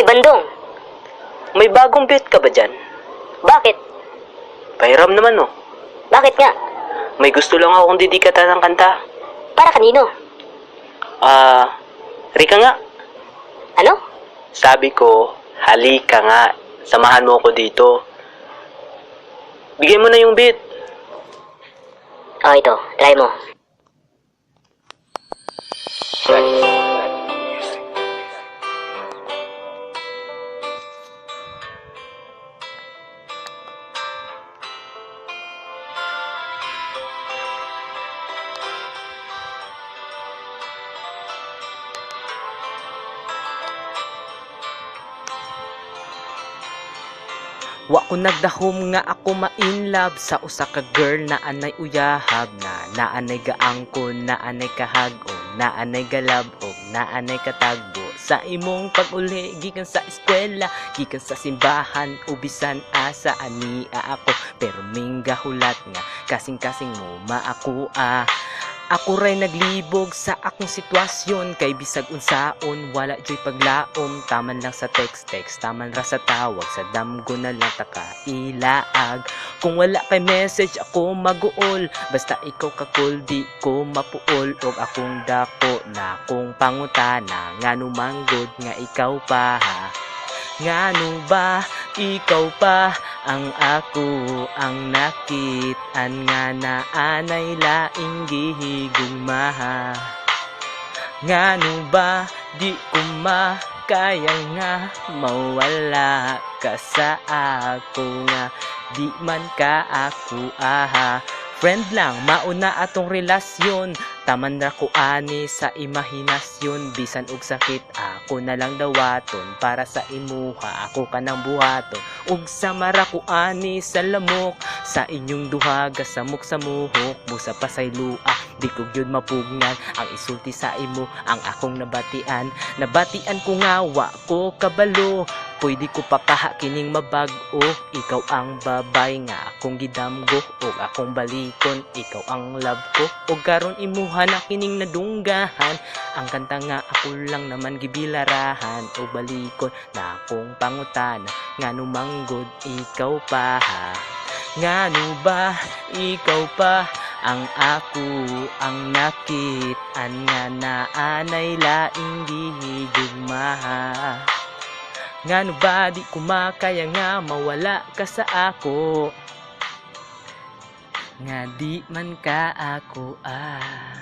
Oy, bandong. May bagong beat ka ba dyan? Bakit? Pahiram naman oh. Bakit nga? May gusto lang akong didikatan ng kanta. Para kanino? Ah, Rika nga. Ano? Sabi ko, halika nga. Samahan mo ako dito. Bigay mo na yung beat. Oh, ito. Try mo. Wa ko nagdahom nga ako ma-in love sa usa ka girl na anay uyahab na naanay gaangkon naanay kahag-on naanay galabog naanay katagbo. Sa imong pag-uli gikan sa eskwela gikan sa simbahan ubisan asa ani ako. Pero mingga hulat nga kasing-kasing mo maaku ah ako ray naglibog sa akong sitwasyon kay bisag unsaon wala joy paglaom. Taman lang sa text text taman ra sa tawag sa damgo na lang taka ilaag kung wala kay message ako maguol. Basta ikaw ka cool di ko mapuol. Og akong dako na kung pangutana. Ngano manggod nga ikaw pa ha? Ngano ba ikaw pa ang ako ang nakitaan nga naanay laing gihigugmaha ngano ba di ko makaya nga mawala ka sa ako nga di man ka ako aha friend lang mauna atong relasyon. Taman ra ko ani sa imahinasyon. Bisan og sakit ako na lang dawaton para sa imuha. Ako ka nang buhaton. Ug sa mara ko ani sa lamok. Sa inyong duha gasamok sa muhok. Mo sa pasaylua di ko gyud mapugnan. Ang isulti sa imo ang akong nabatian. Nabatian ko nga wa ko kabalo pwede ko pakaha kining mabag-o. Ikaw ang babay nga akong gidamgo ug akong balikon ikaw ang love ko ug karon imuha na kining nadunggahan ang kanta nga ako lang naman gibilarahan. O balikon na akong pangutana ngano manggod ikaw pa ha? Ngano ba ikaw pa ang ako ang nakitaan nga naanay laing gihigugmaha ngano ba di ko makaya nga mawala ka sa ako? Nga di man ka ako ah